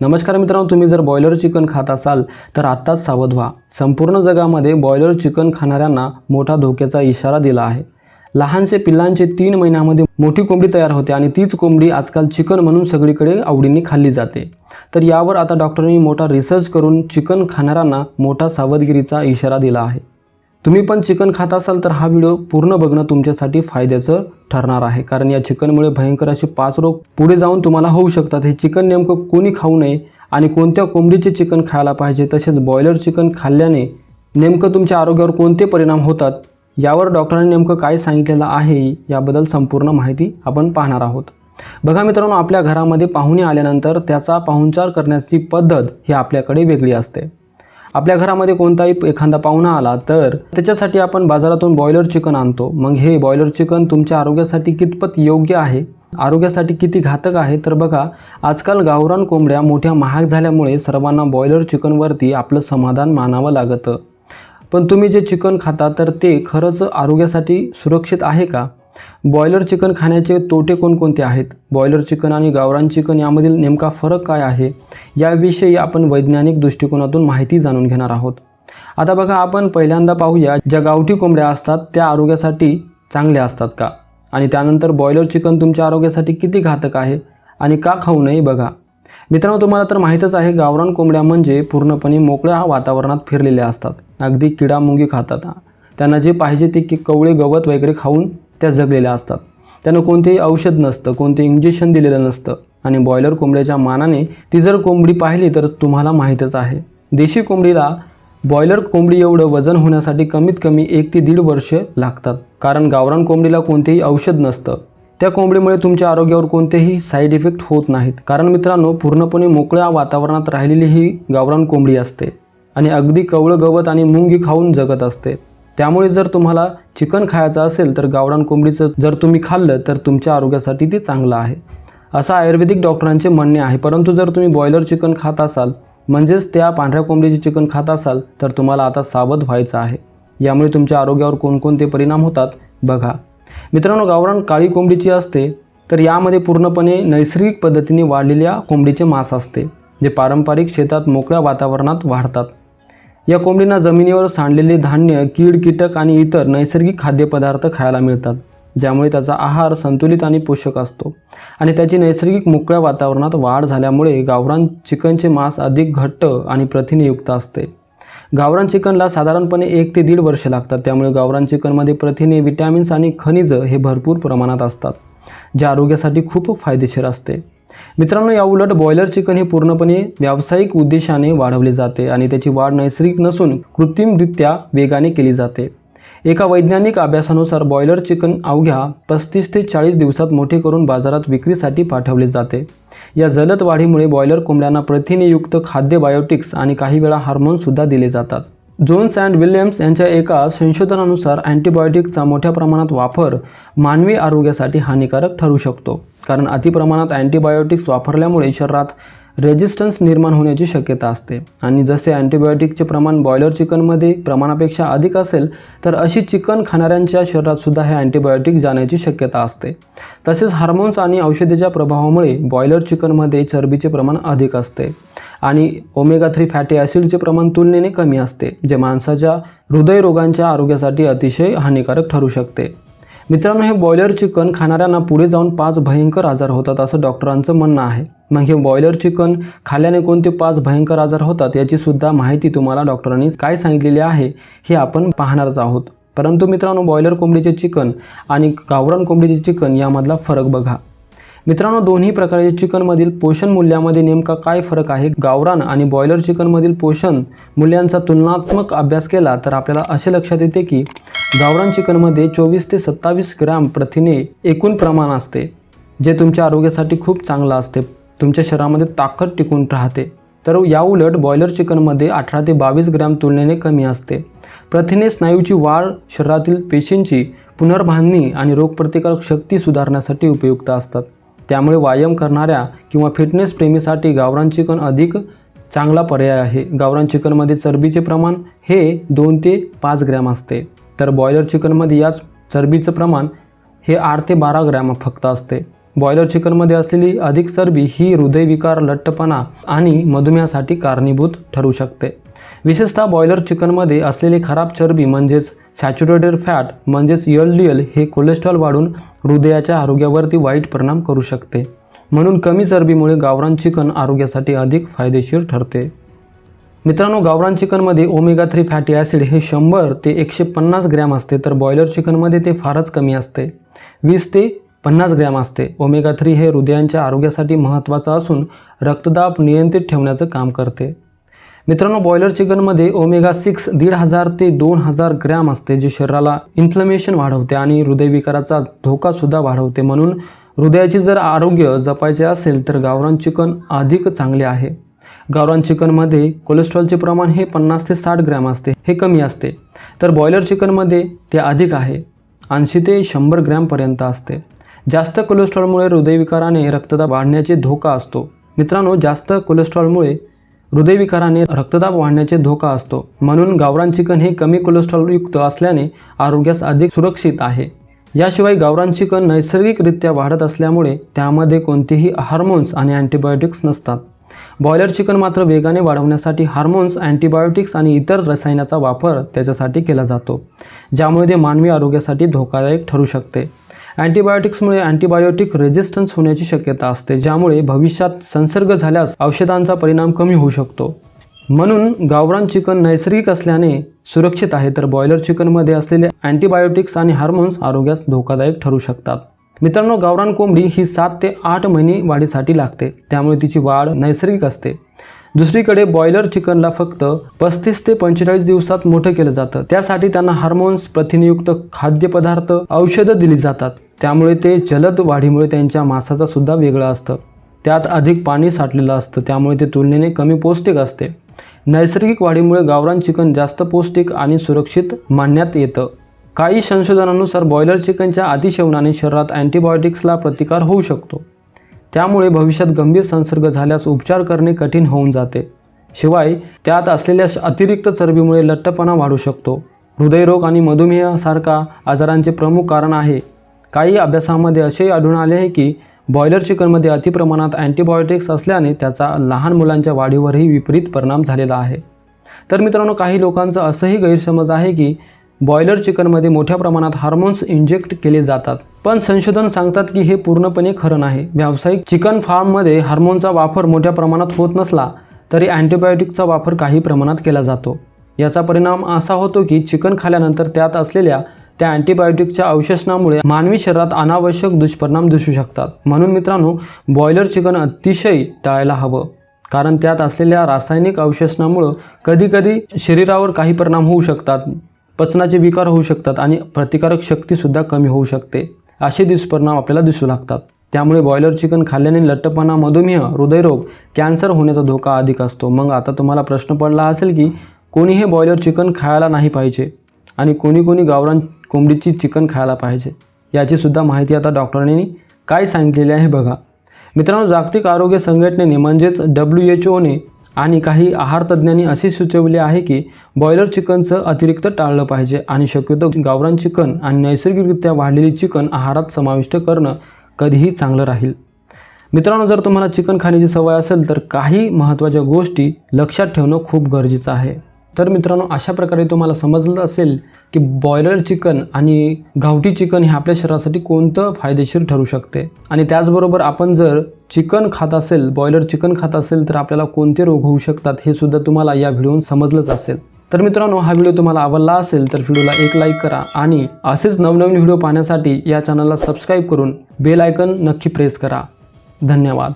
नमस्कार मित्रांनो तुम्ही जर बॉयलर चिकन खात असाल तर आत्ताच सावध व्हा. संपूर्ण जगामध्ये बॉयलर चिकन खाणाऱ्यांना मोठा धोक्याचा इशारा दिला आहे. लहानसे पिल्लांचे तीन महिन्यामध्ये मोठी कोंबडी तयार होते आणि तीच कोंबडी आजकाल चिकन म्हणून सगळीकडे आवडीने खाल्ली जाते. तर यावर आता डॉक्टरांनी मोठा रिसर्च करून चिकन खाणाऱ्यांना मोठा सावधगिरीचा इशारा दिला आहे. तुम्ही पण चिकन खात असाल तर हा व्हिडिओ पूर्ण बघणं तुमच्यासाठी फायद्याचं ठरणार आहे. कारण या चिकनमुळे भयंकर असे पाच रोग पुढे जाऊन तुम्हाला होऊ शकतात. हे चिकन नेमकं कोणी खाऊ नये आणि कोणत्या कोंबडीचे चिकन खायला पाहिजे तसेच बॉयलर चिकन खाल्ल्याने नेमकं तुमच्या आरोग्यावर कोणते परिणाम होतात यावर डॉक्टरांनी नेमकं काय सांगितलेलं आहे याबद्दल संपूर्ण माहिती आपण पाहणार आहोत. बघा मित्रांनो आपल्या घरामध्ये पाहुणे आल्यानंतर त्याचा पाहुणचार करण्याची पद्धत ही आपल्याकडे वेगळी असते. आपल्या घरामध्ये कोणताही एखादा पाहुणा आला तर त्याच्यासाठी आपण बाजारातून बॉयलर चिकन आणतो. मग हे बॉयलर चिकन तुमच्या आरोग्यासाठी कितपत योग्य आहे? आरोग्यासाठी किती घातक आहे? तर बघा आजकाल गावरान कोंबड्या मोठ्या महाग झाल्यामुळे सर्वांना बॉयलर चिकनवरती आपलं समाधान मानावं लागतं. पण तुम्ही जे चिकन खाता तर ते खरंच आरोग्यासाठी सुरक्षित आहे का? बॉयलर चिकन खाण्याचे तोटे कोणकोणते आहेत? बॉयलर चिकन आणि गावरान चिकन यामधील नेमका फरक काय आहे? याविषयी आपण वैज्ञानिक दृष्टिकोनातून माहिती जाणून घेणार आहोत. आता बघा आपण पहिल्यांदा पाहूया ज्या गावठी कोंबड्या असतात त्या आरोग्यासाठी चांगल्या असतात का? आणि त्यानंतर बॉयलर चिकन तुमच्या आरोग्यासाठी किती घातक आहे आणि का खाऊ नये बघा. मित्रांनो तुम्हाला तर माहीतच आहे गावरान कोंबड्या म्हणजे पूर्णपणे मोकळ्या वातावरणात फिरलेल्या असतात. अगदी किडा मुंगी खातात. त्यांना जे पाहिजे ते की कवळे गवत वगैरे खाऊन त्या जगलेल्या असतात. त्यांना कोणतेही औषध नसतं कोणते इंजेक्शन दिलेलं नसतं. आणि बॉयलर कोंबड्याच्या मानाने ती जर कोंबडी पाहिली तर तुम्हाला माहीतच आहे. देशी कोंबडीला बॉयलर कोंबडी एवढं वजन होण्यासाठी कमीत कमी एक ते दीड वर्ष लागतात. कारण गावरान कोंबडीला कोणतेही औषध नसतं. त्या कोंबडीमुळे तुमच्या आरोग्यावर कोणतेही साईड इफेक्ट होत नाहीत. कारण मित्रांनो पूर्णपणे मोकळ्या वातावरणात राहिलेली ही गावरान कोंबडी असते. आणि अगदी कवळं गवत आणि मुंगी खाऊन जगत असते. त्यामुळे जर तुम्हाला चिकन खायचं असेल तर गावरान कोंबडीचं जर तुम्ही खाल्लं तर तुमच्या आरोग्यासाठी ते चांगलं आहे. असं आयुर्वेदिक डॉक्टरांचे म्हणणे आहे. परंतु जर तुम्ही बॉयलर चिकन खात असाल म्हणजेच त्या पांढऱ्या कोंबडीचे चिकन खात असाल तर तुम्हाला आता सावध व्हायचं आहे. यामुळे तुमच्या आरोग्यावर कोणकोणते परिणाम होतात? बघा. मित्रांनो गावरान काळी कोंबडीची असते तर यामध्ये पूर्णपणे नैसर्गिक पद्धतीने वाढलेल्या कोंबडीचे मांस असते जे पारंपरिक शेतात मोकळ्या वातावरणात वाढतात. या कोंबडींना जमिनीवर सांडलेले धान्य कीड कीटक आणि इतर नैसर्गिक खाद्यपदार्थ खायला मिळतात ज्यामुळे त्याचा आहार संतुलित आणि पोषक असतो. आणि त्याची नैसर्गिक मोकळ्या वातावरणात वाढ झाल्यामुळे गावरान चिकनचे मांस अधिक घट्ट आणि प्रथिनेयुक्त असते. गावरान चिकनला साधारणपणे एक ते दीड वर्ष लागतात त्यामुळे गावरान चिकनमध्ये प्रथिने विटॅमिन्स आणि खनिजं हे भरपूर प्रमाणात असतात जे आरोग्यासाठी खूप फायदेशीर असते. मित्रांनो या उलट बॉयलर चिकन हे पूर्णपणे व्यावसायिक उद्देशाने वाढवले जाते आणि त्याची वाढ नैसर्गिक नसून कृत्रिमरित्या वेगाने केली जाते. एका वैज्ञानिक अभ्यासानुसार बॉयलर चिकन अवघ्या पस्तीस ते चाळीस दिवसात मोठे करून बाजारात विक्रीसाठी पाठवले जाते. या जलद वाढीमुळे बॉयलर कोंबड्यांना प्रथिनेयुक्त खाद्य बायोटिक्स आणि काही वेळा हार्मोनसुद्धा दिले जातात. जोन्स अँड विल्यम्स यांच्या एका संशोधनानुसार अँटीबायोटिकचा मोठ्या प्रमाणात वापर मानवी आरोग्यासाठी हानिकारक ठरू शकतो. कारण अतिप्रमाणात अँटीबायोटिक्स वापरल्यामुळे शरीरात रेजिस्टन्स निर्माण होण्याची शक्यता असते. आणि जसे अँटीबायोटिकचे प्रमाण बॉयलर चिकनमध्ये प्रमाणापेक्षा अधिक असेल तर अशी चिकन खाणाऱ्यांच्या शरीरातसुद्धा हे अँटीबायोटिक जाण्याची शक्यता असते. तसेच हार्मोन्स आणि औषधीच्या प्रभावामुळे बॉयलर चिकनमध्ये चरबीचे प्रमाण अधिक असते. आणि ओमेगा थ्री फॅटी ॲसिडचे प्रमाण तुलनेने कमी असते जे माणसाच्या हृदयरोगांच्या आरोग्यासाठी अतिशय हानिकारक ठरू शकते. मित्रांनो हे बॉयलर चिकन खाणाऱ्यांना पुढे जाऊन पाच भयंकर आजार होतात असं डॉक्टरांचं म्हणणं आहे. मग हे बॉयलर चिकन खाल्ल्याने कोणते पाच भयंकर आजार होतात याची सुद्धा माहिती तुम्हाला डॉक्टरांनी काय सांगितलेली आहे हे आपण पाहणारच आहोत. परंतु मित्रांनो बॉयलर कोंबडीचे चिकन आणि गावरान कोंबडीचे चिकन यामधला फरक बघा. मित्रांनो दोन्ही प्रकारचे चिकनमधील पोषण मूल्यामध्ये नेमका काय फरक आहे? गावरान आणि बॉयलर चिकनमधील पोषण मूल्यांचा तुलनात्मक अभ्यास केला तर आपल्याला असे लक्षात येते की गावरान चिकनमध्ये चोवीस ते सत्तावीस ग्रॅम प्रथिने एकूण प्रमाण असते जे तुमच्या आरोग्यासाठी खूप चांगलं असते. तुमच्या शरीरामध्ये ताकद टिकून राहते. तर याउलट बॉयलर चिकनमध्ये अठरा ते बावीस ग्रॅम तुलनेने कमी असते. प्रथिने स्नायूची वाढ शरीरातील पेशींची पुनर्बांधणी आणि रोगप्रतिकारक शक्ती सुधारण्यासाठी उपयुक्त असतात. त्यामुळे व्यायाम करणाऱ्या किंवा फिटनेस प्रेमीसाठी गावरान चिकन अधिक चांगला पर्याय आहे. गावरान चिकनमध्ये चरबीचे प्रमाण हे दोन ते पाच ग्रॅम असते. तर बॉयलर चिकनमध्ये याच चरबीचं प्रमाण हे आठ ते बारा ग्रॅम फक्त असते. बॉयलर चिकनमध्ये असलेली अधिक चरबी ही हृदयविकार लठ्ठपणा आणि मधुमेहासाठी कारणीभूत ठरू शकते. विशेषतः बॉयलर चिकनमध्ये असलेली खराब चरबी म्हणजेच सॅच्युरेटेड फॅट म्हणजेच एल डी एल हे कोलेस्ट्रॉल वाढून हृदयाच्या आरोग्यावरती वाईट परिणाम करू शकते. म्हणून कमी चरबीमुळे गावरान चिकन आरोग्यासाठी अधिक फायदेशीर ठरते. मित्रांनो गावरान चिकनमध्ये ओमेगा थ्री फॅटी ॲसिड हे शंभर ते एकशे पन्नास ग्रॅम असते तर बॉयलर चिकनमध्ये ते फारच कमी असते. वीस ते पन्नास ग्रॅम असते. ओमेगा थ्री हे हृदयांच्या आरोग्यासाठी महत्त्वाचं असून रक्तदाब नियंत्रित ठेवण्याचं काम करते. मित्रांनो बॉयलर चिकनमध्ये ओमेगा सिक्स दीड हजार ते दोन हजार ग्रॅम असते जे शरीराला इन्फ्लमेशन वाढवते आणि हृदयविकाराचा धोकासुद्धा वाढवते. म्हणून हृदयाचे जर आरोग्य जपायचे असेल तर गावरान चिकन अधिक चांगले आहे. गावरान चिकनमध्ये कोलेस्ट्रॉलचे प्रमाण हे पन्नास ते साठ ग्रॅम असते हे कमी असते. तर बॉयलर चिकनमध्ये ते अधिक आहे ऐंशी ते शंभर ग्रॅमपर्यंत असते. जास्त कोलेस्ट्रॉलमुळे हृदयविकाराने रक्तदाब वाढण्याचे धोका असतो. मित्रांनो जास्त कोलेस्ट्रॉलमुळे हृदयविकाराने रक्तदाब वाढण्याचे धोका असतो. म्हणून गावरान चिकन हे कमी कोलेस्ट्रॉलयुक्त असल्याने आरोग्यास अधिक सुरक्षित आहे. याशिवाय गावरान चिकन नैसर्गिकरित्या वाढत असल्यामुळे त्यामध्ये कोणतेही हार्मोन्स आणि अँटीबायोटिक्स नसतात. बॉयलर चिकन मात्र वेगाने वाढवण्यासाठी हार्मोन्स अँटीबायोटिक्स आणि इतर रसायनाचा वापर त्याच्यासाठी केला जातो ज्यामुळे ते मानवी आरोग्यासाठी धोकादायक ठरू शकते. अँटीबायोटिक्समुळे अँटीबायोटिक रेजिस्टन्स होण्याची शक्यता असते ज्यामुळे भविष्यात संसर्ग झाल्यास औषधांचा परिणाम कमी होऊ शकतो. म्हणून गावरान चिकन नैसर्गिक असल्याने सुरक्षित आहे तर बॉयलर चिकनमध्ये असलेले अँटीबायोटिक्स आणि हार्मोन्स आरोग्यास धोकादायक ठरू शकतात. मित्रांनो गावरान कोंबडी ही सात ते आठ महिने वाढीसाठी लागते त्यामुळे तिची वाढ नैसर्गिक असते. दुसरीकडे बॉयलर चिकनला फक्त पस्तीस ते पंचेचाळीस दिवसात मोठं केलं जातं त्यासाठी त्यांना हार्मोन्स प्रथिनयुक्त खाद्यपदार्थ औषधं दिली जातात. त्यामुळे ते जलद वाढीमुळे त्यांच्या मासाचा सुद्धा वेगळं असतं. त्यात अधिक पाणी साठलेलं असतं त्यामुळे ते तुलनेने कमी पौष्टिक असते. नैसर्गिक वाढीमुळे गावरान चिकन जास्त पौष्टिक आणि सुरक्षित मानण्यात येतं. काही संशोधनानुसार बॉयलर चिकनच्या अतिसेवनाने शरीरात अँटीबायोटिक्सला प्रतिकार होऊ शकतो. त्यामुळे भविष्यात गंभीर संसर्ग झाल्यास उपचार करणे कठीण होऊन जाते. शिवाय त्यात असलेल्या अतिरिक्त चरबीमुळे लठ्ठपणा वाढू शकतो. हृदयरोग आणि मधुमेहासारखा आजारांचे प्रमुख कारण आहे. काही अभ्यासामध्ये असे आढळून आले आहे की बॉयलर चिकनमध्ये अतिप्रमाणात अँटीबायोटिक्स असल्याने त्याचा लहान मुलांच्या वाढीवरही विपरीत परिणाम झालेला आहे. तर मित्रांनो काही लोकांचा असंही गैरसमज आहे की बॉयलर चिकनमध्ये मोठ्या प्रमाणात हार्मोन्स इंजेक्ट केले जातात. पण संशोधन सांगतात की हे पूर्णपणे खरं नाही. व्यावसायिक चिकन फार्ममध्ये हार्मोनचा वापर मोठ्या प्रमाणात होत नसला तरी अँटीबायोटिकचा वापर काही प्रमाणात केला जातो. याचा परिणाम असा होतो की चिकन खाल्यानंतर त्यात असलेल्या त्या अँटीबायोटिकच्या अवशेषणामुळे मानवी शरीरात अनावश्यक दुष्परिणाम दिसू शकतात. म्हणून मित्रांनो बॉयलर चिकन अतिशय टाळायला हवं. कारण त्यात असलेल्या रासायनिक अवशेषणामुळं कधीकधी शरीरावर काही परिणाम होऊ शकतात पचनाचे विकार होऊ शकतात आणि प्रतिकारक शक्तीसुद्धा कमी होऊ शकते. असे दुष्परिणाम आपल्याला दिसू लागतात. त्यामुळे बॉयलर चिकन खाल्ल्याने लठ्ठपणा मधुमेह हृदयरोग कॅन्सर होण्याचा धोका अधिक असतो. मग आता तुम्हाला प्रश्न पडला असेल की कोणी हे बॉयलर चिकन खायला नाही पाहिजे आणि कोणी कोणी गावरान कोंबडीची चिकन खायला पाहिजे याचीसुद्धा माहिती आता डॉक्टरांनी काय सांगितलेली आहे बघा. मित्रांनो जागतिक आरोग्य संघटनेने म्हणजेच डब्ल्यू एच ओने आणि काही आहार तज्ज्ञांनी असे सुचवले आहे की बॉयलर चिकनचं अतिरिक्त टाळलं पाहिजे आणि शक्यतो गावरान चिकन आणि नैसर्गिकरित्या वाढलेली चिकन आहारात समाविष्ट करणं कधीही चांगलं राहील. मित्रांनो जर तुम्हाला चिकन खाण्याची सवय असेल तर काही महत्त्वाच्या गोष्टी लक्षात ठेवणं खूप गरजेचं आहे. तर मित्रांनो अशा प्रकारे तुम्हाला समजलं असेल की बॉयलर चिकन आणि गावठी चिकन हे आपल्या शरीरासाठी कोणतं फायदेशीर ठरू शकते? आणि त्याचबरोबर आपण जर चिकन खात असेल बॉयलर चिकन खात असेल तर आपल्याला कोणते रोग होऊ शकतात हे सुद्धा तुम्हाला या व्हिडिओन समजलंच असेल. तर मित्रांनो हा व्हिडिओ तुम्हाला आवडला असेल तर व्हिडिओला एक लाईक करा आणि असेच नवनवीन व्हिडिओ पाहण्यासाठी या चॅनलला सबस्क्राईब करून बेल आयकन नक्की प्रेस करा. धन्यवाद.